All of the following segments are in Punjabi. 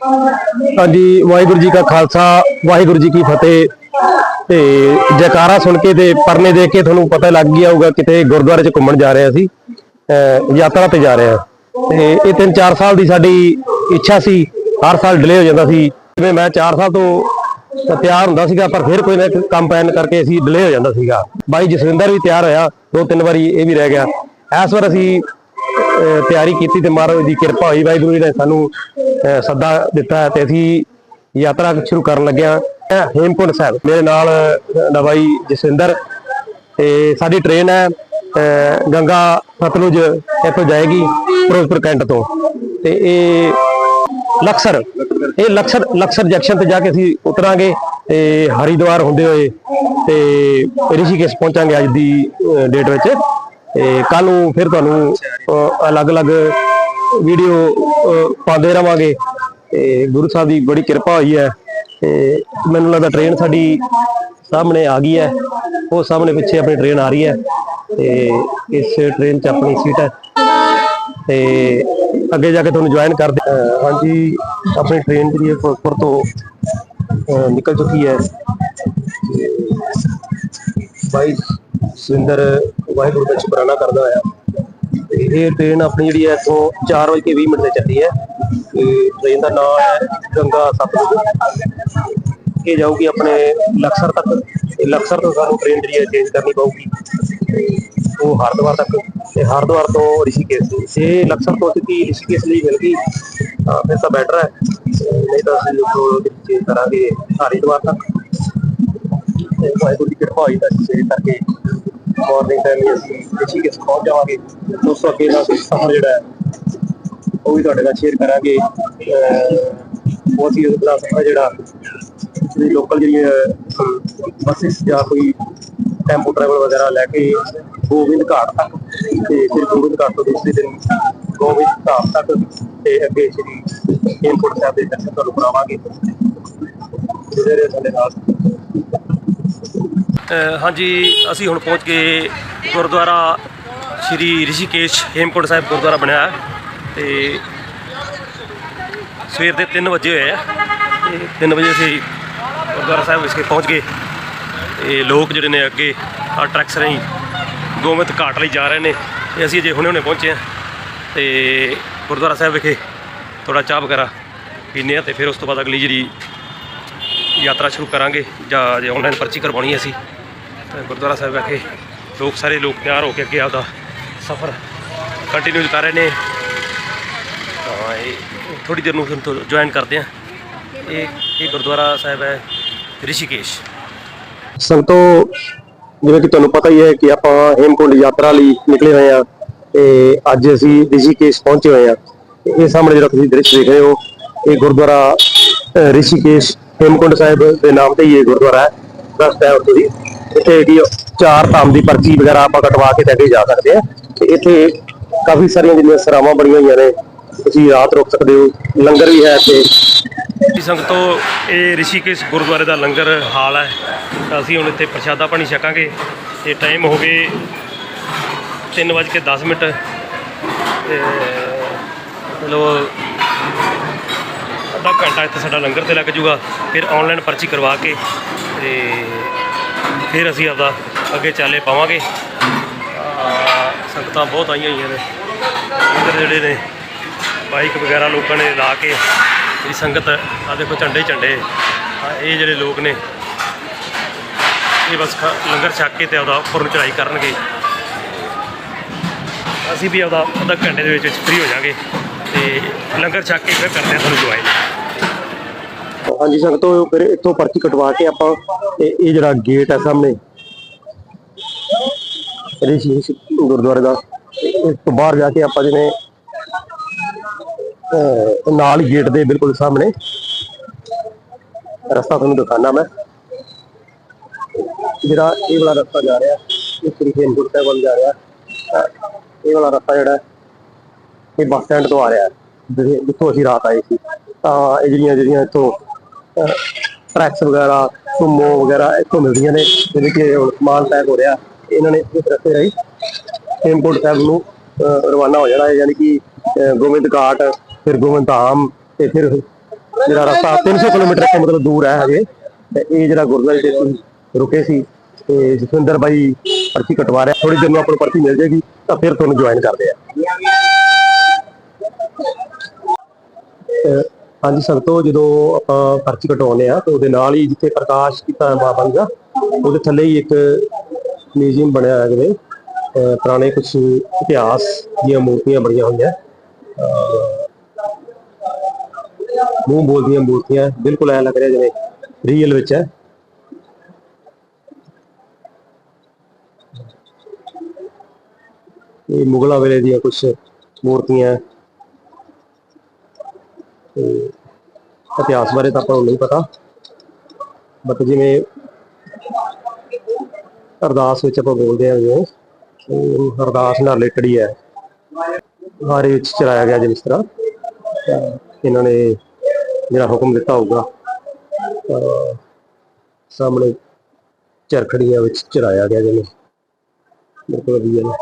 ਹਾਂਜੀ, ਵਾਹਿਗੁਰੂ ਜੀ ਕਾ ਖਾਲਸਾ, ਵਾਹਿਗੁਰੂ ਜੀ ਕੀ ਫਤਿਹ। ਤੇ ਜੈਕਾਰਾ ਸੁਣ ਕੇ ਤੇ ਪਰਨੇ ਦੇਖ ਕੇ ਤੁਹਾਨੂੰ ਪਤਾ ਲੱਗ ਗਿਆ ਹੋਊਗਾ, ਕਿਤੇ ਗੁਰਦੁਆਰੇ 'ਚ ਘੁੰਮਣ ਜਾ ਰਹੇ ਹਾਂ ਯਾਤਰਾ ਤੇ ਜਾ ਰਹੇ। ਤੇ ਇਹ 3-4 ਸਾਲ ਦੀ ਸਾਡੀ ਇੱਛਾ ਸੀ, ਹਰ ਸਾਲ ਡਿਲੇ ਹੋ ਜਾਂਦਾ ਸੀ। ਜਿਵੇਂ ਮੈਂ 4 ਸਾਲ ਤੋਂ ਤਿਆਰ ਹੁੰਦਾ ਸੀਗਾ, ਪਰ ਫਿਰ ਕੋਈ ਨਾ ਕੰਮ ਪੈਣ ਕਰਕੇ ਅਸੀਂ ਡਿਲੇ ਹੋ ਜਾਂਦਾ ਸੀਗਾ। ਬਾਈ ਜਸਵਿੰਦਰ ਵੀ ਤਿਆਰ ਹੋਇਆ, ਦੋ ਤਿੰਨ ਵਾਰੀ ਇਹ ਵੀ ਰਹਿ ਗਿਆ। ਇਸ ਵਾਰ ਅਸੀਂ, ਅਹ ਤਿਆਰੀ ਕੀਤੀ ਤੇ ਮਹਾਰਾਜ ਦੀ ਕਿਰਪਾ ਹੋਈ, ਵਾਹਿਗੁਰੂ ਜੀ ਨੇ ਸਾਨੂੰ ਸੱਦਾ ਦਿੱਤਾ ਤੇ ਅਸੀਂ ਯਾਤਰਾ ਸ਼ੁਰੂ ਕਰਨ ਲੱਗਿਆ ਹੇਮਕੁੰਟ ਸਾਹਿਬ, ਮੇਰੇ ਨਾਲ ਸਾਡਾ ਜਸਿੰਦਰ ਜਸਵਿੰਦਰ ਤੇ ਸਾਡੀ ਟ੍ਰੇਨ ਹੈ ਗੰਗਾ ਸਤਲੁਜ ਇੱਥੋਂ ਜਾਏਗੀ ਫਿਰੋਜ਼ਪੁਰ ਕੈਂਟ ਤੋਂ। ਤੇ ਇਹ ਲਕਸਰ ਇਹ ਲਕਸਰ ਲਕਸਰ ਜੰਕਸ਼ਨ ਤੇ ਜਾ ਕੇ ਅਸੀਂ ਉਤਰਾਂਗੇ ਤੇ ਹਰਿਦੁਆਰ ਹੁੰਦੇ ਹੋਏ ਤੇ ਰਿਸ਼ੀਕੇਸ਼ ਪਹੁੰਚਾਂਗੇ ਅੱਜ ਦੀ ਡੇਟ ਵਿੱਚ। ਤੇ ਕੱਲ ਨੂੰ ਫਿਰ ਤੁਹਾਨੂੰ ਅਲੱਗ-ਅਲੱਗ ਵੀਡੀਓ ਪਾਉਂਦੇ ਰਵਾਂਗੇ। ਤੇ ਗੁਰੂ ਸਾਹਿਬ ਦੀ ਬੜੀ ਕਿਰਪਾ ਹੋਈ ਹੈ। ਤੇ ਮੈਨੂੰ ਲੱਗਦਾ ਟ੍ਰੇਨ ਸਾਡੀ ਸਾਹਮਣੇ ਆ ਗਈ ਹੈ। ਉਹ ਸਾਹਮਣੇ ਪਿੱਛੇ ਆਪਣੀ ਟ੍ਰੇਨ ਆ ਰਹੀ ਹੈ। ਤੇ ਇਸ ਟ੍ਰੇਨ 'ਚ ਆਪਣੀ ਸੀਟ ਹੈ। ਤੇ ਅੱਗੇ ਜਾ ਕੇ ਤੁਹਾਨੂੰ ਜੁਆਇਨ ਕਰਦੇ ਹਾਂਜੀ, ਆਪਣੀ ਟ੍ਰੇਨ ਜਿਹੜੀ ਹੈ ਫਿਰੋਜ਼ਪੁਰ ਤੋਂ ਨਿਕਲ ਚੁੱਕੀ ਹੈ। ਬਾਈ ਸੁਰਿੰਦਰ ਵਾਹਿਗੁਰੂ ਦਾ ਸ਼ੁਕਰਾਨਾ ਕਰਦਾ ਹੋਇਆ। ਤੇ ਇਹ ਟ੍ਰੇਨ ਆਪਣੀ ਜਿਹੜੀ ਹੈ ਇੱਥੋਂ 4:20 ਮਿੰਟ ਤੇ ਚੱਲੀ ਹੈ। ਤੇ ਟ੍ਰੇਨ ਦਾ ਨਾਮ ਹੈ ਗੰਗਾ ਸਤਲੁਜ। ਇਹ ਜਾਊਗੀ ਆਪਣੇ ਲਕਸਰ ਤੱਕ। ਲਕਸਰ ਤੋਂ ਸਾਨੂੰ ਟ੍ਰੇਨ ਜਿਹੜੀ ਹੈ ਚੇਂਜ ਕਰਨੀ ਪਊਗੀ। ਤੇ ਉਹ ਹਰਿਦੁਆਰ ਤੱਕ। ਤੇ ਹਰਿਦੁਆਰ ਤੋਂ ਰਿਸ਼ੀਕੇਸ਼। ਇਹ ਲਕਸਰ ਤੋਂ ਸਿੱਧੀ ਰਿਸ਼ੀਕੇਸ਼ ਲਈ ਮਿਲ ਗਈ, ਤਾਂ ਫਿਰ ਤਾਂ ਬੈਟਰ ਹੈ। ਨਹੀਂ ਤਾਂ ਅਸੀਂ ਉਹ ਚੇਂਜ ਕਰਾਂਗੇ ਹਰਿਦੁਆਰ ਤੱਕ। ਤੇ ਵਾਹਿਗੁਰੂ ਦੀ ਕਿਰਪਾ ਹੋਈ ਤਾਂ ਅਸੀਂ ਕਰਕੇ ਮਾਰਨਿੰਗ ਟਾਈਮ ਹੀ ਅਸੀਂ ਰਿਸ਼ੀਕੇਸ਼ ਪਹੁੰਚ ਜਾਵਾਂਗੇ। ਉਸ ਤੋਂ ਅੱਗੇ ਦਾ ਸਫ਼ਰ ਜਿਹੜਾ ਹੈ, ਉਹ ਵੀ ਤੁਹਾਡੇ ਨਾਲ ਸ਼ੇਅਰ ਕਰਾਂਗੇ। ਬਹੁਤ ਹੀ ਉਹਦਾ ਸਫ਼ਰ ਜਿਹੜਾ। ਜਿਹੜੀ ਲੋਕਲ ਜਿਹੜੀਆਂ ਬੱਸਿਸ ਜਾਂ ਕੋਈ ਟੈਂਪੋ ਟਰੈਵਲ ਵਗੈਰਾ ਲੈ ਕੇ ਗੋਬਿੰਦ ਘਾਟ ਤੱਕ ਤੇ ਫਿਰ ਗੋਬਿੰਦ ਘਾਟ ਤੋਂ ਦੂਸਰੇ ਦਿਨ ਗੋਬਿੰਦ ਘਾਟ ਤੱਕ ਤੇ ਅੱਗੇ ਸ਼੍ਰੀ ਹੇਮਕੁੰਟ ਸਾਹਿਬ ਦੇ ਦਰਸ਼ਨ ਤੁਹਾਨੂੰ ਕਰਾਵਾਂਗੇ। ਜਿਹੜੇ ਸਾਡੇ ਨਾਲ ਹਾਂਜੀ, ਅਸੀਂ ਹੁਣ ਪਹੁੰਚ ਗਏ ਗੁਰਦੁਆਰਾ ਸ਼੍ਰੀ ਰਿਸ਼ੀਕੇਸ਼ ਹੇਮਕੁੰਟ ਸਾਹਿਬ ਗੁਰਦੁਆਰਾ ਬਣਿਆ ਹੈ ਤੇ ਸਵੇਰ ਦੇ 3 ਵਜੇ ਹੋਏ ਆ। ਤੇ 3 ਵਜੇ ਅਸੀਂ ਗੁਰਦੁਆਰਾ ਸਾਹਿਬ ਵਿਖੇ ਪਹੁੰਚ ਗਏ। ਤੇ ਲੋਕ ਜਿਹੜੇ ਨੇ ਅੱਗੇ ਆ ਟਰੈਕਸ ਰਾਹੀਂ ਗੋਮਿਤ ਘਾਟ ਲਈ ਜਾ ਰਹੇ ਨੇ ਤੇ ਅਸੀਂ ਅਜੇ ਹੁਣੇ ਹੁਣੇ ਪਹੁੰਚੇ ਆ ਤੇ ਗੁਰਦੁਆਰਾ ਸਾਹਿਬ ਵਿਖੇ ਥੋੜਾ ਚਾਹ ਵਗੈਰਾ ਪੀਂਦੇ ਆ ਤੇ ਫਿਰ ਉਸ ਤੋਂ ਬਾਅਦ ਅਗਲੀ ਜਿਹੜੀ ਯਾਤਰਾ ਸ਼ੁਰੂ ਕਰਾਂਗੇ ਜਾਂ ਜੇ ਆਨਲਾਈਨ ਪਰਚੀ ਕਰਵਾਉਣੀ ਹੈ ਅਸੀਂ। ਗੁਰਦੁਆਰਾ ਸਾਹਿਬ ਵਿਖੇ ਲੋਕ ਸਾਰੇ ਲੋਕ ਤਿਆਰ ਹੋ ਕੇ ਅੱਗੇ ਆਪਦਾ ਸਫ਼ਰ ਕੰਟੀਨਿਊ ਕਰ ਰਹੇ ਨੇ। ਤਾਂ ਇਹ ਥੋੜੀ ਦੇਰ ਨੂੰ ਫਿਰ ਜੁਆਇਨ ਕਰਦੇ ਆ ਇਹ ਇਹ ਗੁਰਦੁਆਰਾ ਸਾਹਿਬ ਹੈ ਰਿਸ਼ੀਕੇਸ਼। ਸੰਗਤੋ ਜਿਵੇਂ ਕਿ ਤੁਹਾਨੂੰ ਪਤਾ ਹੀ ਹੈ ਕਿ ਆਪਾਂ ਹੇਮਕੁੰਡ ਯਾਤਰਾ ਲਈ ਨਿਕਲੇ ਹੋਏ ਆ ਤੇ ਅੱਜ ਅਸੀਂ ਰਿਸ਼ੀਕੇਸ਼ ਪਹੁੰਚੇ ਹੋਏ ਆ ਇਹ ਸਾਹਮਣੇ ਜਿਹੜਾ ਤੁਸੀਂ ਦ੍ਰਿਸ਼ ਦੇਖ ਰਹੇ ਹੋ, ਇਹ ਗੁਰਦੁਆਰਾ ਰਿਸ਼ੀਕੇਸ਼ ਹੇਮਕੁੰਡ ਸਾਹਿਬ ਦੇ ਨਾਮ ਤੇ ਹੀ ਇਹ ਗੁਰਦੁਆਰਾ ਹੈ। ਰਸਤਾ ਹੈ ਤੁਸੀਂ। ਇੱਥੇ ਕੀ ਚਾਰ ਧਾਮ ਦੀ ਪਰਚੀ ਵਗੈਰਾ ਆਪਾਂ ਕਟਵਾ ਕੇ ਤੇ ਅੱਗੇ ਜਾ ਸਕਦੇ ਆ ਤੇ ਇੱਥੇ ਕਾਫੀ ਸਾਰੀਆਂ ਜਿਹੜੀਆਂ ਸਰਾਵਾਂ ਬਣੀਆਂ ਹੋਈਆਂ ਨੇ, ਤੁਸੀਂ ਰਾਤ ਰੁਕ ਸਕਦੇ ਹੋ। ਲੰਗਰ ਵੀ ਹੈ ਇੱਥੇ। ਜੀ, ਸੰਗਤੋ ਇਹ ਰਿਸ਼ੀਕੇਸ਼ ਗੁਰਦੁਆਰੇ ਦਾ ਲੰਗਰ ਹਾਲ ਹੈ। ਤਾਂ ਅਸੀਂ ਹੁਣ ਇੱਥੇ ਪ੍ਰਸ਼ਾਦਾ ਪਾਣੀ ਛਕਾਂਗੇ। ਤੇ ਟਾਈਮ ਹੋ ਗਏ 3:10 ਮਿੰਟ। ਤੇ ਮਤਲਬ ਅੱਧਾ ਘੰਟਾ ਇੱਥੇ ਸਾਡਾ ਲੰਗਰ ਤੇ ਲੱਗ ਜੂਗਾ। ਫਿਰ ਆਨਲਾਈਨ ਪਰਚੀ ਕਰਵਾ ਕੇ ਤੇ ਫਿਰ ਅਸੀਂ ਆਪਦਾ ਅੱਗੇ ਚਾਲੇ ਪਾਵਾਂਗੇ। ਸੰਗਤਾਂ ਬਹੁਤ ਆਈਆਂ ਹੋਈਆਂ ਨੇ। ਇੱਧਰ ਜਿਹੜੇ ਨੇ ਬਾਈਕ ਵਗੈਰਾ ਲੋਕਾਂ ਨੇ ਲਾ ਕੇ ਇਹ ਸੰਗਤ ਆ ਦੇਖੋ ਝੰਡੇ ਝੰਡੇ। ਇਹ ਜਿਹੜੇ ਲੋਕ ਨੇ, ਇਹ ਬਸ ਖ- ਲੰਗਰ ਛੱਕ ਕੇ ਤੇ ਆਪਦਾ ਉੱਪਰ ਨੂੰ ਚੜਾਈ ਕਰਨਗੇ। ਅਸੀਂ ਵੀ ਆਪਦਾ ਅੱਧਾ ਘੰਟੇ ਦੇ ਵਿੱਚ ਵਿੱਚ ਫ੍ਰੀ ਹੋ ਜਾਾਂਗੇ ਤੇ ਲੰਗਰ ਛੱਕ ਕੇ ਫਿਰ ਕਰਦੇ ਹਾਂ ਤੁਹਾਨੂੰ ਜੁਆਇਨ। ਹਾਂਜੀ ਸੰਗਤੋ ਫਿਰ ਇੱਥੋਂ ਪਰਚੀ ਕਟਵਾ ਕੇ ਆਪਾਂ ਤੇ ਇਹ ਜਿਹੜਾ ਗੇਟ ਹੈ ਸਾਹਮਣੇ ਰਿਸ਼ੀ ਗੁਰਦੁਆਰੇ ਦਾ ਇਸ ਤੋਂ ਬਾਹਰ ਜਾ ਕੇ ਆਪਾਂ ਜਿਵੇਂ ਨਾਲ ਗੇਟ ਦੇ ਬਿਲਕੁਲ ਸਾਹਮਣੇ ਰਸਤਾ ਤੁਹਾਨੂੰ ਦਿਖਾਣਾ ਮੈਂ। ਜਿਹੜਾ ਇਹ ਵਾਲਾ ਰਸਤਾ ਜਾ ਰਿਹਾ ਇਹ ਸ੍ਰੀ ਹੇਮਕੁੰਟ ਸਾਹਿਬ ਵੱਲ ਜਾ ਰਿਹਾ। ਇਹ ਵਾਲਾ ਰਸਤਾ ਜਿਹੜਾ ਇਹ ਬੱਸ ਸਟੈਂਡ ਤੋਂ ਆ ਰਿਹਾ। ਹੈ, ਜਿੱਥੇ- ਜਿੱਥੋਂ ਅਸੀਂ ਰਾਤ ਆਏ ਸੀ। ਤਾਂ ਇਹ ਜਿਹੜੀਆਂ ਜਿਹੜੀਆਂ ਇੱਥੋਂ ਟਰੈਕਸ ਵਗੈਰਾ ਸੁਮੋ ਵਗੈਰਾ ਇੱਥੋਂ ਮਿਲਦੀਆਂ ਨੇ, ਜਿਵੇਂ ਕਿ ਹੁਣ ਸਮਾਨ ਪੈਕ ਹੋ ਰਿਹਾ, ਇਹਨਾਂ ਨੇ ਇਸ ਰਸਤੇ ਰਾਹੀਂ ਹੇਮਕੁੰਟ ਸਾਹਿਬ ਨੂੰ ਰਵਾਨਾ ਹੋ ਜਾਣਾ ਹੈ, ਯਾਨੀ ਕਿ ਗੋਬਿੰਦ ਘਾਟ, ਫਿਰ ਗੋਬਿੰਦ ਧਾਮ, ਤੇ ਫਿਰ ਜਿਹੜਾ ਰਸਤਾ 300 ਕਿਲੋਮੀਟਰ ਤੋਂ ਮਤਲਬ ਦੂਰ ਹੈ ਹਜੇ, ਤੇ ਇਹ ਜਿਹੜਾ ਗੁਰਦੁਆਰੇ ਤੇ ਅਸੀਂ ਰੁਕੇ ਸੀ, ਤੇ ਜਸਵਿੰਦਰ ਬਾਈ ਪਰਚੀ ਕਟਵਾ ਰਿਹਾ ਥੋੜੀ ਦੇਰ ਨੂੰ ਆਪਾਂ ਨੂੰ ਪਰਚੀ ਮਿਲ ਜੇਗੀ ਤਾਂ ਫਿਰ ਤੁਹਾਨੂੰ ਜੁਆਇਨ ਕਰਦੇ ਆ। ਹਾਂਜੀ ਸੰਗਤੋ ਜਦੋਂ ਆਪਾਂ ਪਰਚੀ ਕਟਾਉਂਦੇ ਆ ਤਾਂ ਉਹਦੇ ਨਾਲ ਹੀ ਜਿੱਥੇ ਪ੍ਰਕਾਸ਼ ਕੀਤਾ ਬਾਬਾ ਜੀ ਦਾ ਉਹਦੇ ਥੱਲੇ ਹੀ ਇੱਕ ਮਿਊਜ਼ੀਅਮ ਬਣਿਆ ਹੋਇਆ ਜਿਵੇਂ ਪੁਰਾਣੇ ਕੁਝ ਇਤਿਹਾਸ ਦੀਆਂ ਮੂਰਤੀਆਂ ਬਣੀਆਂ ਹੋਈਆਂ। ਮੂੰਹ ਬੋਲਦੀਆਂ ਮੂਰਤੀਆਂ, ਬਿਲਕੁਲ ਐ ਲੱਗ ਰਿਹਾ ਜਿਵੇਂ ਰੀਅਲ ਵਿੱਚ ਹੈ। ਇਹ ਮੁਗਲਾਂ ਵੇਲੇ ਦੀਆਂ ਕੁਝ ਮੂਰਤੀਆਂ ਤੇ ਇਤਿਹਾਸ ਬਾਰੇ ਤਾਂ ਆਪਾਂ ਨੂੰ ਨਹੀਂ ਪਤਾ। ਬਟ ਜਿਵੇਂ ਅਰਦਾਸ ਵਿੱਚ ਆਪਾਂ ਬੋਲਦੇ ਹਾਂ ਜਿਵੇਂ ਉਹ ਅਰਦਾਸ ਨਾਲ ਰਿਲੇਟਡ ਹੀ ਹੈ। ਹਾਰੇ ਵਿੱਚ ਚਲਾਇਆ ਗਿਆ ਜਿਸ ਤਰ੍ਹਾਂ। ਇਹਨਾਂ ਨੇ ਜਿਹੜਾ ਹੁਕਮ ਦਿੱਤਾ ਹੋਊਗਾ, ਤਾਂ ਸਾਹਮਣੇ ਚਰਖੜੀਆਂ ਵਿੱਚ ਚੜਾਇਆ ਗਿਆ ਜਿਵੇਂ। ਬਿਲਕੁਲ ਵਧੀਆ। ਨੇ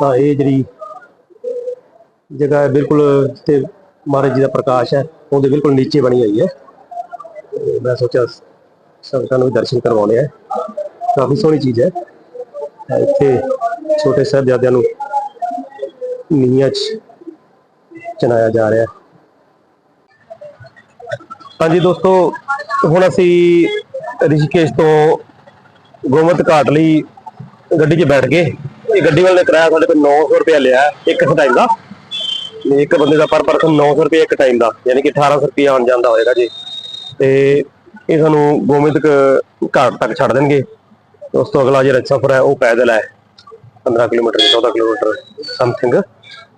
ਤਾਂ ਇਹ ਜਿਹੜੀ ਜਗ੍ਹਾ ਹੈ, ਬਿਲਕੁਲ ਤੇ ਮਹਾਰਾਜ ਜੀ ਦਾ ਪ੍ਰਕਾਸ਼ ਹੈ, ਉਹਦੇ ਬਿਲਕੁਲ ਨੀਚੇ ਬਣੀ ਹੋਈ ਹੈ। ਤੇ ਮੈਂ ਸੋਚਿਆ, ਸੰਗਤਾਂ ਨੂੰ ਵੀ ਦਰਸ਼ਨ ਕਰਵਾਉਣੇ ਆ ਕਾਫੀ ਸੋਹਣੀ ਚੀਜ਼ ਹੈ। ਇੱਥੇ ਛੋਟੇ ਸਾਹਿਬਜ਼ਾਦਿਆਂ ਨੂੰ ਨੀਹਾਂ 'ਚ ਚਨਾਇਆ ਜਾ ਰਿਹਾ ਹੈ। ਹਾਂਜੀ ਦੋਸਤੋ, ਹੁਣ ਅਸੀਂ ਰਿਸ਼ੀਕੇਸ਼ ਤੋਂ ਗੋਮਤ ਘਾਟ ਲਈ ਗੱਡੀ 'ਚ ਬੈਠ ਗਏ। ਇਹ ਗੱਡੀ ਵਾਲੇ ਨੇ ਕਿਰਾਇਆ ਸਾਡੇ ਕੋਲ 900 ਰੁਪਏ ਲਿਆ, ਇੱਕ ਟਾਈਮ ਦਾ। ਤੇ ਇੱਕ ਬੰਦੇ ਦਾ ਪਰ ਪਰਸਨ 900 ਰੁਪਏ ਇੱਕ ਟਾਈਮ ਦਾ, ਯਾਨੀ ਕਿ 1800 ਰੁਪਏ ਆਉਣ ਜਾਂਦਾ ਹੋਏਗਾ ਜੀ। ਤੇ ਇਹ ਸਾਨੂੰ ਗੋਮਿੰਦਕ ਘਾਟ ਤੱਕ ਛੱਡ ਦੇਣਗੇ। ਉਸ ਤੋਂ ਅਗਲਾ ਜਿਹੜਾ ਸਫ਼ਰ ਹੈ, ਉਹ ਪੈਦਲ ਹੈ। 15 ਕਿਲੋਮੀਟਰ 14 ਕਿਲੋਮੀਟਰ ਸਮਥਿੰਗ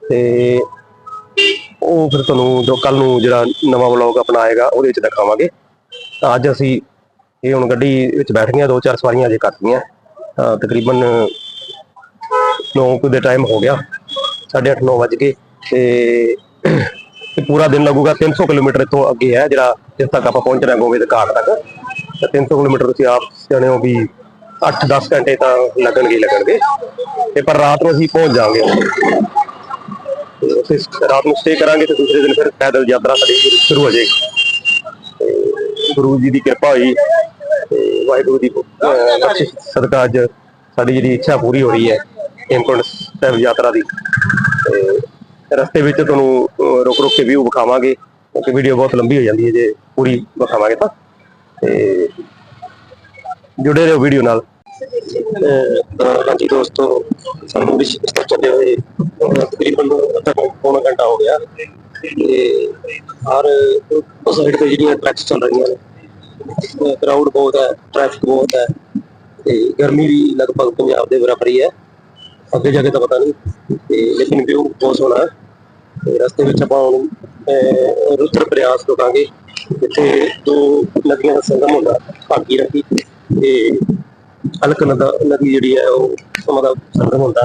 ਤੇ ਉਹ ਫਿਰ ਤੁਹਾਨੂੰ ਜੋ ਕੱਲ ਨੂੰ ਜਿਹੜਾ ਨਵਾਂ ਵਲੌਗ ਆਪਣਾ ਆਏਗਾ, ਉਹਦੇ ਵਿੱਚ ਦਿਖਾਵਾਂਗੇ। ਤਾਂ ਅੱਜ ਅਸੀਂ ਇਹ ਹੁਣ ਗੱਡੀ ਵਿੱਚ ਬੈਠ ਗਈਆਂ, ਦੋ ਚਾਰ ਸਵਾਰੀਆਂ ਅਜੇ ਕਰਤੀਆਂ ਤਾਂ ਤਕਰੀਬਨ 9 ਦੇ ਟਾਈਮ ਹੋ ਗਿਆ। 8:30 9 ਵਜ ਗਏ। ਤੇ ਇਹ ਪੂਰਾ ਦਿਨ ਲੱਗੂਗਾ 300 ਕਿਲੋਮੀਟਰ ਇੱਥੋਂ ਅੱਗੇ ਹੈ, ਜਿਹੜਾ ਜਿਸ ਤੱਕ ਆਪਾਂ ਪਹੁੰਚਣਾ ਗੋਬਿੰਦ ਘਾਟ ਤੱਕ। ਤਾਂ 300 ਕਿਲੋਮੀਟਰ ਤੁਸੀਂ ਆਪ ਜਾਣਦੇ ਹੋ ਵੀ 8-10 ਘੰਟੇ ਤਾਂ ਲੱਗਣਗੇ ਲੱਗਣਗੇ। ਤੇ ਪਰ ਰਾਤ ਨੂੰ ਅਸੀਂ ਪਹੁੰਚ ਜਾਵਾਂਗੇ। ਤੇ ਰਾਤ ਨੂੰ ਸਟੇ ਕਰਾਂਗੇ ਤੇ ਦੂਸਰੇ ਦਿਨ ਫਿਰ ਪੈਦਲ ਯਾਤਰਾ ਸਾਡੀ ਸ਼ੁਰੂ ਹੋ ਜਾਏਗੀ। ਤੇ ਗੁਰੂ ਜੀ ਦੀ ਕਿਰਪਾ ਹੋਈ ਤੇ ਵਾਹਿਗੁਰੂ ਦੀ ਸਦਕਾ ਅੱਜ ਸਾਡੀ ਜਿਹੜੀ ਇੱਛਾ ਪੂਰੀ ਹੋ ਰਹੀ ਹੈ, ਹੇਮਕੁੰਟ ਸਾਹਿਬ ਯਾਤਰਾ ਦੀ। ਰਸਤੇ ਵਿੱਚ ਤੁਹਾਨੂੰ ਰੁਕ ਰੁਕ ਕੇ ਵਿਊ ਵਿਖਾਵਾਂਗੇ, ਕਿਉਂਕਿ ਵੀਡੀਓ ਬਹੁਤ ਲੰਬੀ ਹੋ ਜਾਂਦੀ ਹੈ ਜੇ ਪੂਰੀ ਵਿਖਾਵਾਂਗੇ ਤਾਂ। ਤੇ ਜੁੜੇ ਰਹੋ ਵੀਡੀਓ ਨਾਲ। ਹਾਂਜੀ ਦੋਸਤੋ, ਸਾਨੂੰ ਰਿਸ਼ੀਕੇਸ਼ ਤੱਕ ਚੱਲੇ ਹੋਏ ਤਕਰੀਬਨ ਪੌਣਾ ਘੰਟਾ ਹੋ ਗਿਆ। ਤੇ ਹਰ ਸਾਈਡ ਤੇ ਜਿਹੜੀਆਂ ਟਰੈਕਸ ਚੱਲ ਰਹੀਆਂ ਨੇ ਕਰਾਊਡ ਬਹੁਤ ਹੈ ਟ੍ਰੈਫਿਕ ਬਹੁਤ ਹੈ। ਤੇ ਗਰਮੀ ਵੀ ਲਗਭਗ ਪੰਜਾਬ ਦੇ ਬਰਾਬਰ ਹੀ ਹੈ। ਅੱਗੇ ਜਾ ਕੇ ਤਾਂ ਪਤਾ ਨਹੀਂ। ਤੇ ਲੇਕਿਨ ਵਿਊ ਬਹੁਤ ਸੋਹਣਾ ਹੈ। ਰਸਤੇ ਵਿੱਚ ਆਪਾਂ ਹੁਣ ਰੁਦਰ ਪ੍ਰਯਾਸ ਰੁਕਾਂਗੇ। ਜਿੱਥੇ ਦੋ ਨਦੀਆਂ ਦਾ ਸੰਗਮ ਹੁੰਦਾ, ਭਾਗੀ ਨਦੀ ਤੇ ਅਲਕ ਨਦੀ ਜਿਹੜੀ ਹੈ ਉਹ ਸਮਾਂ ਦਾ ਸੰਗਮ ਹੁੰਦਾ।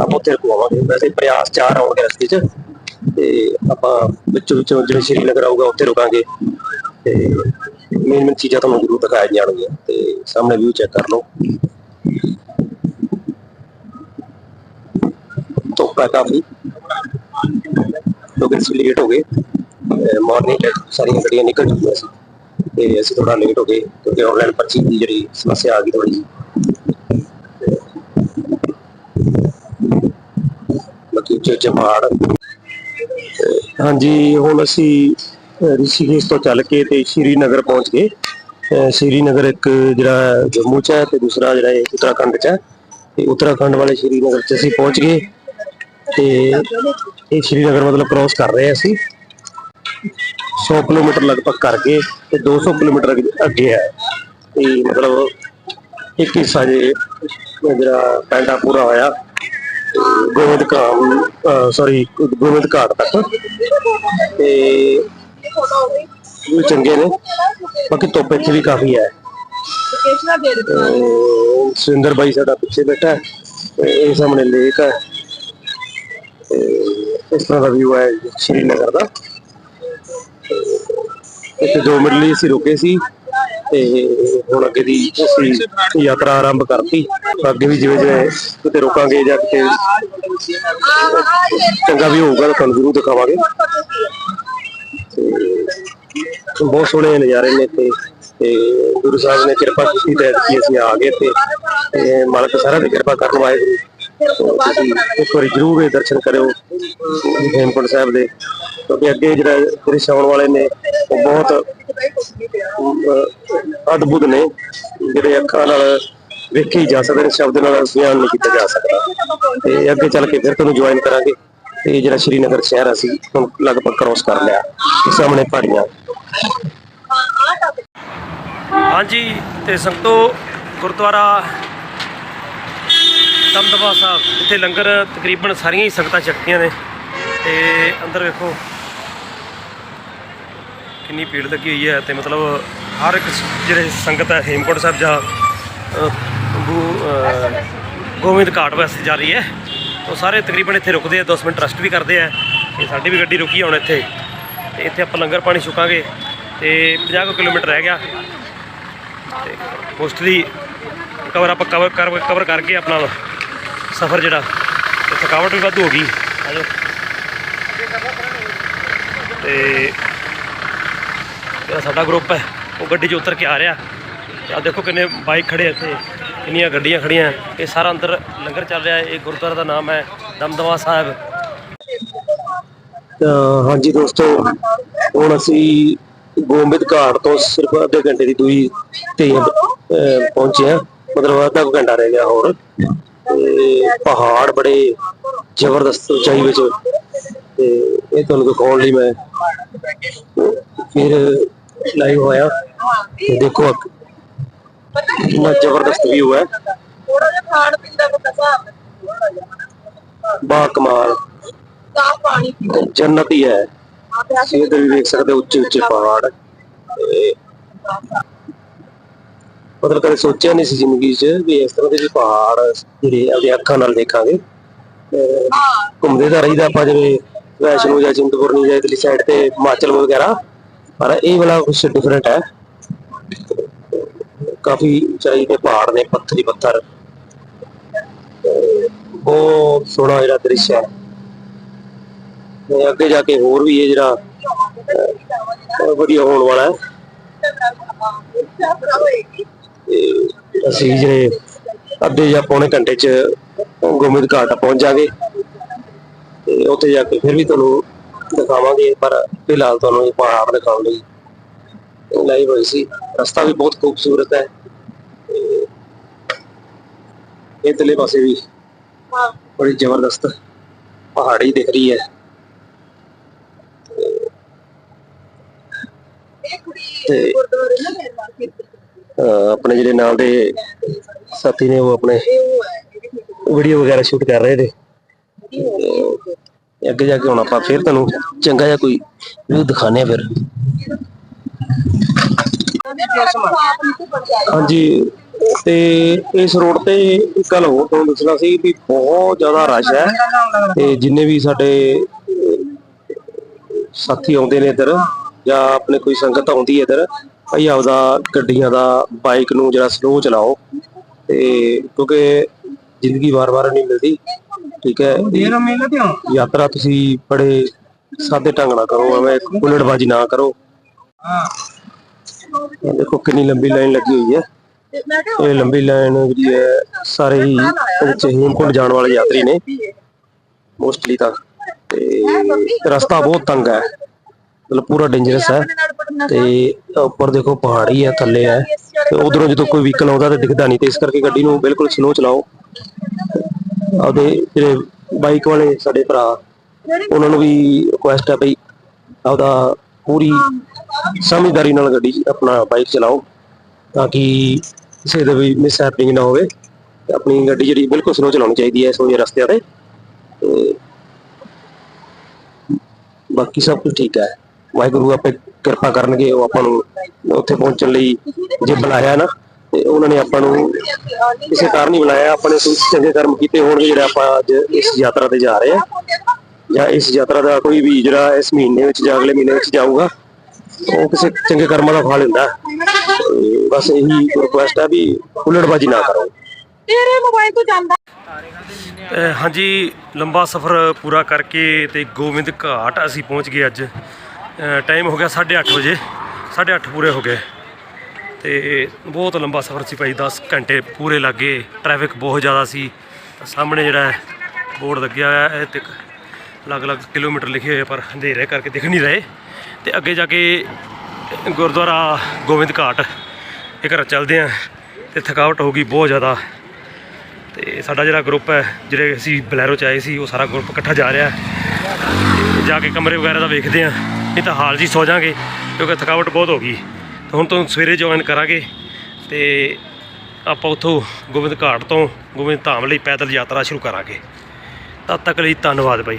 ਆਪਾਂ ਉੱਥੇ ਰੁਕਵਾਵਾਂਗੇ। ਵੈਸੇ ਪ੍ਰਯਾਸ ਚਾਰ ਆਉਣਗੇ ਰਸਤੇ 'ਚ ਤੇ ਆਪਾਂ ਵਿੱਚੋਂ ਵਿੱਚੋਂ ਜਿਹੜੇ ਸ਼੍ਰੀਨਗਰ ਆਊਗਾ, ਉੱਥੇ ਰੁਕਾਂਗੇ। ਤੇ ਮੇਨ ਮੇਨ ਚੀਜ਼ਾਂ ਤੁਹਾਨੂੰ ਜ਼ਰੂਰ ਦਿਖਾਇਆ ਜਾਣਗੀਆਂ ਤੇ ਸਾਹਮਣੇ ਵਿਊ ਚੈੱਕ ਕਰ ਲਓ। ਧੁੱਪ ਹੈ ਕਾਫੀ। ਲੋਕ ਇਸ ਲੇਟ ਹੋ ਗਏ। ਮਾਰਨਿੰਗ ਸਾਰੀਆਂ ਗੱਡੀਆਂ ਨਿਕਲ ਚੁੱਕੀਆਂ ਸੀ ਤੇ ਅਸੀਂ ਥੋੜਾ ਲੇਟ ਹੋ ਗਏ ਕਿਉਂਕਿ ਆਨਲਾਈਨ ਪਰਚੀ ਦੀ ਜਿਹੜੀ ਸਮੱਸਿਆ ਆ ਗਈ ਥੋੜੀ ਬਾਕੀ ਉੱਚੇ ਉੱਚੇ ਪਹਾੜ ਹਾਂਜੀ ਹੁਣ ਅਸੀਂ ਅਹ, ਰਿਸ਼ੀਕੇਸ਼ ਤੋਂ ਚੱਲ ਕੇ ਤੇ ਸ਼੍ਰੀਨਗਰ ਪਹੁੰਚ ਗਏ। ਸ਼੍ਰੀਨਗਰ ਇੱਕ ਜਿਹੜਾ ਜੰਮੂ ਚ ਹੈ ਤੇ ਦੂਸਰਾ ਜਿਹੜਾ ਇਹ ਉੱਤਰਾਖੰਡ ਚ ਹੈ। ਤੇ ਉੱਤਰਾਖੰਡ ਵਾਲੇ ਸ਼੍ਰੀਨਗਰ ਚ ਅਸੀਂ ਪਹੁੰਚ ਗਏ। ਤੇ ਇਹ ਸ਼੍ਰੀਨਗਰ ਮਤਲਬ ਕ੍ਰੋਸ ਕਰ ਰਹੇ ਹਾਂ ਅਸੀਂ। 100 ਕਿਲੋਮੀਟਰ ਲਗਭਗ ਕਰਕੇ ਤੇ 200 ਕਿਲੋਮੀਟਰ ਅੱਗੇ- ਹੈ। ਤੇ ਮਤਲਬ ਇੱਕ ਹਿੱਸਾ ਜੇ ਜਿਹੜਾ ਪੈਂਡਾ ਪੂਰਾ ਹੋਇਆ ਗੋਬਿੰਦ ਘਾਟ ਸੌਰੀ ਗੋਬਿੰਦ ਘਾਟ ਤੱਕ। ਤੇ ਵੀ ਚੰਗੇ ਨੇ। ਬਾਕੀ ਧੁੱਪ ਇੱਥੇ ਵੀ ਕਾਫੀ ਹੈ। ਤੇ ਸੁਰਿੰਦਰ ਬਾਈ ਸਾਡਾ ਪਿੱਛੇ ਬੈਠਾ ਹੈ। ਇਹ ਸਾਹਮਣੇ ਲੇਕ ਹੈ। ਤੇ ਇਸ ਤਰ੍ਹਾਂ ਦਾ ਵਿਊ ਹੈ ਸ਼੍ਰੀਨਗਰ ਦਾ। ਇੱਥੇ ਦੋ ਮਿੰਟ ਲਈ ਅਸੀਂ ਰੁਕੇ ਸੀ ਤੇ ਹੁਣ ਅੱਗੇ ਦੀ ਅਸੀਂ ਯਾਤਰਾ ਆਰੰਭ ਕਰਤੀ। ਅੱਗੇ ਵੀ ਜਿਵੇਂ ਜਿਵੇਂ ਕਿਤੇ ਰੁਕਾਂਗੇ ਜਾਂ ਕਿਤੇ ਚੰਗਾ ਵੀ ਹੋਊਗਾ ਤਾਂ ਤੁਹਾਨੂੰ ਜ਼ਰੂਰ ਦਿਖਾਵਾਂਗੇ। ਤੇ ਬਹੁਤ ਸੋਹਣੇ ਨਜ਼ਾਰੇ ਨੇ ਇੱਥੇ। ਤੇ ਗੁਰੂ ਸਾਹਿਬ ਨੇ ਕਿਰਪਾ ਕੀਤੀ ਤੇ ਐਤਕੀ ਅਸੀਂ ਆ ਗਏ ਇੱਥੇ। ਤੇ ਮਾਲਕ ਸਾਰਾ ਦੀ ਕਿਰਪਾ ਕਰਨ ਵਾਹਿਗੁਰੂ। ਤੁਸੀਂ ਇੱਕ ਵਾਰੀ ਜ਼ਰੂਰ ਇਹ ਦਰਸ਼ਨ ਕਰਿਓ ਹੇਮਕੁੰਟ ਸਾਹਿਬ ਦੇ। ਕਿਉਂਕਿ ਅੱਗੇ ਜਿਹੜਾ ਦ੍ਰਿਸ਼ ਆਉਣ ਵਾਲੇ ਨੇ ਉਹ ਬਹੁਤ ਅਦਭੁਤ ਨੇ। ਜਿਹੜੇ ਅੱਖਾਂ ਨਾਲ ਵੇਖੇ ਜਾ ਸਕਦੇ ਨੇ ਸ਼ਬਦ ਨਾਲ ਬਿਆਨ ਨਹੀਂ ਕੀਤਾ ਜਾ ਸਕਦਾ। ਤੇ ਅੱਗੇ ਚੱਲ ਕੇ ਫਿਰ ਤੁਹਾਨੂੰ ਜੁਆਇਨ ਕਰਾਂਗੇ। ਤੇ ਜਿਹੜਾ ਸ਼੍ਰੀਨਗਰ ਸ਼ਹਿਰ ਅਸੀਂ ਹੁਣ ਲਗਭਗ ਕ੍ਰੋਸ ਕਰ ਲਿਆ। ਸਾਹਮਣੇ ਪਹਾੜੀਆਂ। ਹਾਂਜੀ ਤੇ ਸੰਗਤੋ ਗੁਰਦੁਆਰਾ ਦਮਦਮਾ ਸਾਹਿਬ ਇੱਥੇ ਲੰਗਰ ਤਕਰੀਬਨ ਸਾਰੀਆਂ ਹੀ ਸੰਗਤਾਂ ਛਕੀਆਂ ਨੇ। ਤੇ ਅੰਦਰ ਵੇਖੋ ਕਿੰਨੀ ਭੀੜ ਲੱਗੀ ਹੋਈ ਹੈ ਤੇ ਮਤਲਬ ਹਰ ਇੱਕ ਜਿਹੜੇ ਸੰਗਤ ਹੈ ਹੇਮਕੁੰਟ ਸਾਹਿਬ ਜਾਂ ਅ, ਗੋਬਿੰਦ ਘਾਟ ਵਾਸਤੇ ਜਾ ਰਹੀ ਹੈ। ਉਹ ਸਾਰੇ ਤਕਰੀਬਨ ਇੱਥੇ ਰੁਕਦੇ ਆ 10 ਮਿੰਟ ਰੈਸਟ ਵੀ ਕਰਦੇ ਆ। ਤੇ ਸਾਡੀ ਵੀ ਗੱਡੀ ਰੁਕੀ ਆ ਹੁਣ ਇੱਥੇ। ਤੇ ਇੱਥੇ ਆਪਾਂ ਲੰਗਰ ਪਾਣੀ ਛਕਾਂਗੇ ਤੇ 50 ਕੁ ਕਿਲੋਮੀਟਰ ਰਹਿ ਗਿਆ। ਤੇ ਮੋਸਟਲੀ ਕਵਰ ਆਪਾਂ ਕਵਰ ਕਰ ਕਵਰ ਕਰਕੇ ਆਪਣਾ ਸਫ਼ਰ ਜਿਹੜਾ ਤੇ ਥਕਾਵਟ ਵੀ ਵੱਧ ਹੋ ਗਈ। ਆਜੋ। ਤੇ ਜਿਹੜਾ ਸਾਡਾ ਗਰੁੱਪ ਹੈ ਉਹ ਗੱਡੀ 'ਚ ਉਤਰ ਕੇ ਆ ਰਿਹਾ। ਆ ਦੇਖੋ ਕਿੰਨੇ ਬਾਈਕ ਖੜੇ ਇੱਥੇ। ਕਿੰਨੀਆਂ ਗੱਡੀਆਂ ਖੜੀਆਂ। ਇਹ ਸਾਰਾ ਅੰਦਰ ਲੰਗਰ ਚੱਲ ਰਿਹਾ ਹੈ। ਇਹ ਗੁਰਦੁਆਰਾ ਦਾ ਨਾਮ ਹੈ ਦਮਦਮਾ ਸਾਹਿਬ। ਤਾਂ ਹਾਂਜੀ ਦੋਸਤੋ ਹੁਣ ਅਸੀਂ ਗੋਬਿੰਦ ਘਾਟ ਤੋਂ ਸਿਰਫ ਅੱਧੇ ਘੰਟੇ ਦੀ ਦੂਰੀ ਤੇ ਅਹ, ਪਹੁੰਚੇ ਹਾਂ। ਮਤਲਬ ਅੱਧਾ ਘੰਟਾ ਰਹਿ ਗਿਆ ਹੋਰ। ਤੇ ਪਹਾੜ ਬੜੇ ਜ਼ਬਰਦਸਤ ਉਚਾਈ ਵਿੱਚ ਤੇ ਇਹ ਤੁਹਾਨੂੰ ਦਿਖਾਉਣ ਲਈ ਮੈਂ ਫਿਰ ਲਾਈਵ ਹੋਇਆ ਤੇ ਦੇਖੋ ਕਿੰਨਾ ਜ਼ਬਰਦਸਤ ਵਿਊ ਹੈ। ਥੋੜਾ ਜਿਹਾ ਖਾਣ ਪੀਣ ਦਾ ਕੋਈ ਹਿਸਾਬ ਬਾ ਕਮਾਲ। ਸਾਫ਼ ਪਾਣੀ ਜੰਨਤ ਹੀ ਹੈ। ਆ ਵੀ ਵੇਖ ਸਕਦੇ ਉੱਚੇ ਉੱਚੇ ਪਹਾੜ। ਤੇ ਮਤਲਬ ਕਦੇ ਸੋਚਿਆ ਨਹੀਂ ਸੀ ਜ਼ਿੰਦਗੀ 'ਚ ਵੀ ਇਸ ਤਰ੍ਹਾਂ ਦੇ ਵੀ ਪਹਾੜ ਜਿਹੜੇ ਆਪਣੀ ਅੱਖਾਂ ਨਾਲ ਦੇਖਾਂਗੇ? ਘੁੰਮਦੇ ਤਾਂ ਰਹੀਦਾ ਆਪਾਂ ਜਿਵੇਂ ਵੈਸ਼ਨੋ ਜਾਂ ਚਿੰਤਪੁਰਨੀ ਜਾਂ ਇਧਰਲੀ ਸਾਈਡ ਤੇ ਹਿਮਾਚਲ ਵਗੈਰਾ, ਪਰ ਇਹ ਵਾਲਾ ਕੁਝ ਡਿਫਰੈਂਟ ਹੈ। ਕਾਫੀ ਉਚਾਈ ਤੇ ਪਹਾੜ ਨੇ, ਪੱਥਰੀ ਪੱਥਰ। ਤੇ ਬਹੁਤ ਸੋਹਣਾ ਜਿਹੜਾ ਦ੍ਰਿਸ਼ ਹੈ। ਤੇ ਅੱਗੇ ਜਾ ਕੇ ਹੋਰ ਵੀ ਇਹ ਜਿਹੜਾ ਵਧੀਆ ਹੋਣ ਵਾਲਾ ਹੈ। ਤੇ ਅਸੀਂ ਜਿਹੜੇ ਅੱਧੇ ਜਾਂ ਪੌਣੇ ਘੰਟੇ ਚ ਗੋਬਿੰਦ ਘਾਟ ਪਹੁੰਚ ਜਾਗੇ। ਤੇ ਉੱਥੇ ਜਾ ਕੇ ਫਿਰ ਵੀ ਤੁਹਾਨੂੰ ਦਿਖਾਵਾਂਗੇ, ਪਰ ਫਿਲਹਾਲ ਤੁਹਾਨੂੰ ਇਹ ਪਹਾੜ ਦਿਖਾਉਣ ਲਈ ਲਾਈਵ ਹੋਈ ਸੀ। ਰਸਤਾ ਵੀ ਬਹੁਤ ਖੂਬਸੂਰਤ ਹੈ। ਤੇ ਇਧਰਲੇ ਪਾਸੇ ਵੀ ਬੜੀ ਜ਼ਬਰਦਸਤ ਪਹਾੜੀ ਦਿਖ ਰਹੀ ਹੈ। ਇਹ ਕੁੜੀ ਤੇ- ਗੁਰਦੁਆਰੇ ਨਾ, ਮੇਰੇ ਆਪਣੇ ਜਿਹੜੇ ਨਾਲ ਦੇ ਸਾਥੀ ਨੇ ਉਹ ਆਪਣੇ ਵੀਡੀਓ ਵਗੈਰਾ ਸ਼ੂਟ ਕਰ ਰਹੇ ਨੇ। ਅੱਗੇ ਜਾ ਕੇ ਹੁਣ ਆਪਾਂ ਫਿਰ ਤੁਹਾਨੂੰ ਚੰਗਾ ਜਿਹਾ ਕੋਈ ਵਿਊ ਦਿਖਾਣੇ ਆ ਫਿਰ। ਹਾਂਜੀ, ਤੇ ਇਸ ਰੋਡ ਤੇ ਇੱਕ ਗੱਲ ਹੋਰ ਤੁਹਾਨੂੰ ਦੱਸਣਾ ਸੀ ਵੀ ਬਹੁਤ ਜ਼ਿਆਦਾ ਰਸ਼ ਹੈ ਤੇ ਜਿੰਨੇ ਵੀ ਸਾਡੇ ਸਾਥੀ ਆਉਂਦੇ ਨੇ ਇੱਧਰ ਜਾਂ ਆਪਣੇ ਕੋਈ ਸੰਗਤ ਆਉਂਦੀ ਹੈ ਇੱਧਰ ਭਾਈ ਆਪਦਾ ਗੱਡੀਆਂ ਦਾ ਬਾਈਕ ਨੂੰ ਜਿਹੜਾ ਸਲੋ ਚਲਾਓ ਤੇ ਕਿਉਂਕਿ ਜ਼ਿੰਦਗੀ ਵਾਰ-ਵਾਰ ਨਹੀਂ ਮਿਲਦੀ ਠੀਕ ਹੈ? ਯਾਤਰਾ ਤੁਸੀਂ ਬੜੇ ਸਾਦੇ ਢੰਗ ਨਾਲ ਕਰੋ ਐਵੇਂ ਉਲੜਬਾਜੀ ਨਾ ਕਰੋ। ਇਹ ਦੇਖੋ ਕਿੰਨੀ ਲੰਬੀ ਲਾਈਨ ਲੱਗੀ ਹੋਈ ਹੈ। ਇਹ ਲੰਬੀ ਲਾਈਨ ਜਿਹੜੀ ਹੈ ਸਾਰੇ ਹੀ ਵਿੱਚ ਹੇਮਕੁੰਟ ਜਾਣ ਵਾਲੇ ਯਾਤਰੀ ਨੇ ਮੋਸਟਲੀ ਤਾਂ। ਤੇ ਰਸਤਾ ਬਹੁਤ ਤੰਗ ਹੈ। ਮਤਲਬ ਪੂਰਾ ਡੇਂਜਰਸ ਹੈ ਤੇ ਉੱਪਰ ਦੇਖੋ ਪਹਾੜੀ ਹੈ ਥੱਲੇ ਹੈ ਤੇ ਉਧਰੋਂ ਜਦੋਂ ਕੋਈ ਵਹੀਕਲ ਆਉਂਦਾ ਤੇ ਦਿਖਦਾ ਨਹੀਂ ਤੇ ਇਸ ਕਰਕੇ ਗੱਡੀ ਨੂੰ ਬਿਲਕੁਲ ਸਲੋ ਚਲਾਓ। ਆਪਦੇ ਜਿਹੜੇ ਬਾਈਕ ਵਾਲੇ ਸਾਡੇ ਭਰਾ ਉਹਨਾਂ ਨੂੰ ਵੀ ਰਿਕੁਐਸਟ ਹੈ ਬਈ ਆਪਦਾ ਪੂਰੀ ਸਮਝਦਾਰੀ ਨਾਲ ਗੱਡੀ ਆਪਣਾ ਬਾਈਕ ਚਲਾਓ ਤਾਂ ਕਿ ਕਿਸੇ ਦੇ ਵੀ ਮਿਸ ਹੈਪਨਿੰਗ ਨਾ ਹੋਵੇ। ਆਪਣੀ ਗੱਡੀ ਜਿਹੜੀ ਬਿਲਕੁਲ ਸਲੋ ਚਲਾਉਣੀ ਚਾਹੀਦੀ ਹੈ ਇਸ ਜਿਹੇ ਰਸਤਿਆਂ ਤੇ। ਤੇ ਬਾਕੀ ਸਭ ਕੁਝ ਠੀਕ ਹੈ। ਵਾਹਿਗੁਰੂ ਆਪੇ ਕਿਰਪਾ ਕਰਨਗੇ ਉਹ ਆਪਾਂ ਨੂੰ ਉੱਥੇ ਪਹੁੰਚਣ ਲਈ ਜੇ ਬੁਲਾਇਆ ਨਾ ਤੇ ਉਹਨਾਂ ਨੇ ਆਪਾਂ ਨੂੰ ਕਿਸੇ ਕਾਰਨ ਹੀ ਬੁਲਾਇਆ ਆਪਾਂ ਨੇ ਕੁਝ ਚੰਗੇ ਕਰਮ ਕੀਤੇ ਹੋਣਗੇ ਜਿਹੜੇ ਆਪਾਂ ਅੱਜ ਇਸ ਯਾਤਰਾ ਤੇ ਜਾ ਰਹੇ ਹਾਂ। ਜਾਂ ਇਸ ਯਾਤਰਾ ਦਾ ਕੋਈ ਵੀ ਜਿਹੜਾ ਇਸ ਮਹੀਨੇ ਵਿੱਚ ਜਾਂ ਅਗਲੇ ਮਹੀਨੇ ਵਿੱਚ ਜਾਊਗਾ ਉਹ ਕਿਸੇ ਚੰਗੇ ਕਰਮਾਂ ਦਾ ਫਲ ਹੁੰਦਾ। ਬਸ ਇਹੀ ਰਿਕੁਐਸਟ ਹੈ ਵੀ ਹੁੱਲੜਬਾਜੀ ਨਾ ਕਰੋ। ਤੇਰੇ ਮੋਬਾਈਲ ਤੋਂ ਜਾਂਦਾ। ਹਾਂਜੀ ਲੰਬਾ ਸਫ਼ਰ ਪੂਰਾ ਕਰਕੇ ਤੇ ਗੋਬਿੰਦ ਘਾਟ ਅਸੀਂ ਪਹੁੰਚ ਗਏ ਅੱਜ। ਟਾਈਮ ਹੋ ਗਿਆ 8:30 ਵਜੇ। 8:30 ਪੂਰੇ ਹੋ ਗਏ। ਤੇ ਬਹੁਤ ਲੰਬਾ ਸਫ਼ਰ ਸੀ ਭਾਈ 10 ਘੰਟੇ ਪੂਰੇ ਲੱਗੇ। ਟ੍ਰੈਫਿਕ ਬਹੁਤ ਜ਼ਿਆਦਾ ਸੀ। ਸਾਹਮਣੇ ਜਿਹੜਾ ਬੋਰਡ ਲੱਗਿਆ ਹੋਇਆ ਹੈ ਤੇ ਅਲੱਗ-ਅਲੱਗ ਕਿਲੋਮੀਟਰ ਲਿਖੇ ਹੋਏ ਆ, ਪਰ ਹਨੇਰੇ ਕਰਕੇ ਦਿਖ ਨਹੀਂ ਰਹੇ। ਤੇ ਅੱਗੇ ਜਾ ਕੇ ਗੁਰਦੁਆਰਾ ਗੋਬਿੰਦ ਘਾਟ ਇਹ ਘਰ ਚੱਲਦੇ ਆ ਤੇ ਥਕਾਵਟ ਹੋ ਗਈ ਬਹੁਤ ਜ਼ਿਆਦਾ। ਤੇ ਸਾਡਾ ਜਿਹੜਾ ਗਰੁੱਪ ਹੈ ਜਿਹੜੇ ਅਸੀਂ ਬਲੈਰੋ ਚ ਆਏ ਸੀ ਉਹ ਸਾਰਾ ਗਰੁੱਪ ਇਕੱਠਾ ਜਾ ਰਿਹਾ। ਜਾ ਕੇ ਕਮਰੇ ਵਗੈਰਾ ਦਾ ਵੇਖਦੇ ਆ ਨਹੀਂ ਤਾਂ ਹਾਲ ਜੀ ਸੌ ਜਾਾਂਗੇ ਕਿਉਂਕਿ ਥਕਾਵਟ ਬਹੁਤ ਹੋ ਗਈ। ਤੇ ਹੁਣ ਤੋਂ ਸਵੇਰੇ ਜੁਆਇਨ ਕਰਾਂਗੇ ਤੇ ਆਪਾਂ ਉੱਥੋਂ ਗੋਬਿੰਦ ਘਾਟ ਤੋਂ ਗੋਬਿੰਦ ਧਾਮ ਲਈ ਪੈਦਲ ਯਾਤਰਾ ਸ਼ੁਰੂ ਕਰਾਂਗੇ। ਤਦ ਤੱਕ ਲਈ ਧੰਨਵਾਦ ਬਾਈ।